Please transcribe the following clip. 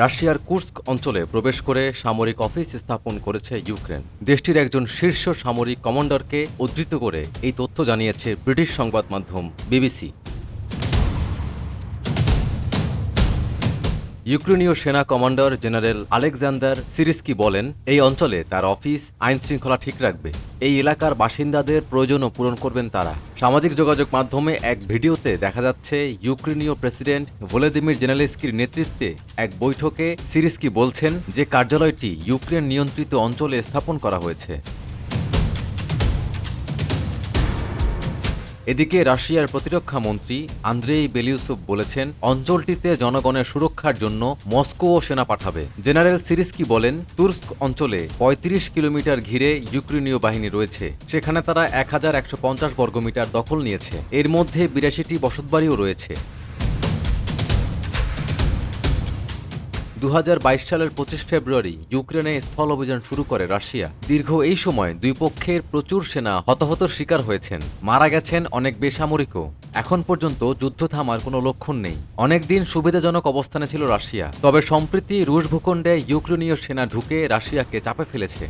রাশিয়ার কুর্স্ক অঞ্চলে প্রবেশ করে সামরিক অফিস স্থাপন করেছে ইউক্রেন। দেশটির একজন শীর্ষ সামরিক কমান্ডারকে উদ্ধৃত করে এই তথ্য জানিয়েছে ব্রিটিশ সংবাদ মাধ্যম বিবিসি। ইউক্রেনীয় সেনা কমান্ডার জেনারেল আলেকজান্ডার সিরিস্কি বলেন, এই অঞ্চলে তার অফিস আইন শৃঙ্খলা ঠিক রাখবে। এই এলাকার বাসিন্দাদের প্রয়োজনও পূরণ করবেন তারা। সামাজিক যোগাযোগ মাধ্যমে এক ভিডিওতে দেখা যাচ্ছে, ইউক্রেনীয় প্রেসিডেন্ট ভোলেদিমির জেনেলেস্কির নেতৃত্বে এক বৈঠকে সিরিস্কি বলছেন যে কার্যালয়টি ইউক্রেন নিয়ন্ত্রিত অঞ্চলে স্থাপন করা হয়েছে। এদিকে রাশিয়ার প্রতিরক্ষা মন্ত্রী আন্দ্রেই বেলিউসুফ বলেছেন, অঞ্চলটিতে জনগণের সুরক্ষার জন্য মস্কো ও সেনা পাঠাবে। জেনারেল সিরিস্কি বলেন, তুর্স্ক অঞ্চলে ৩৫ কিলোমিটার ঘিরে ইউক্রেনীয় বাহিনী রয়েছে। সেখানে তারা এক হাজার একশো পঞ্চাশ বর্গমিটার দখল নিয়েছে। এর মধ্যে বিরাশিটি বসতবাড়িও রয়েছে। দু হাজার বাইশ সালের পঁচিশ ফেব্রুয়ারি ইউক্রেনে স্থল অভিযান শুরু করে রাশিয়া। দীর্ঘ এই সময় দুই পক্ষের প্রচুর সেনা হতাহতর শিকার হয়েছেন। মারা গেছেন অনেক বেসামরিকও। এখন পর্যন্ত যুদ্ধ থামার কোনো লক্ষণ নেই। অনেকদিন সুবিধাজনক অবস্থানে ছিল রাশিয়া। তবে সম্প্রতি রুশ ভূখণ্ডে ইউক্রেনীয় সেনা ঢুকে রাশিয়াকে চাপে ফেলেছে।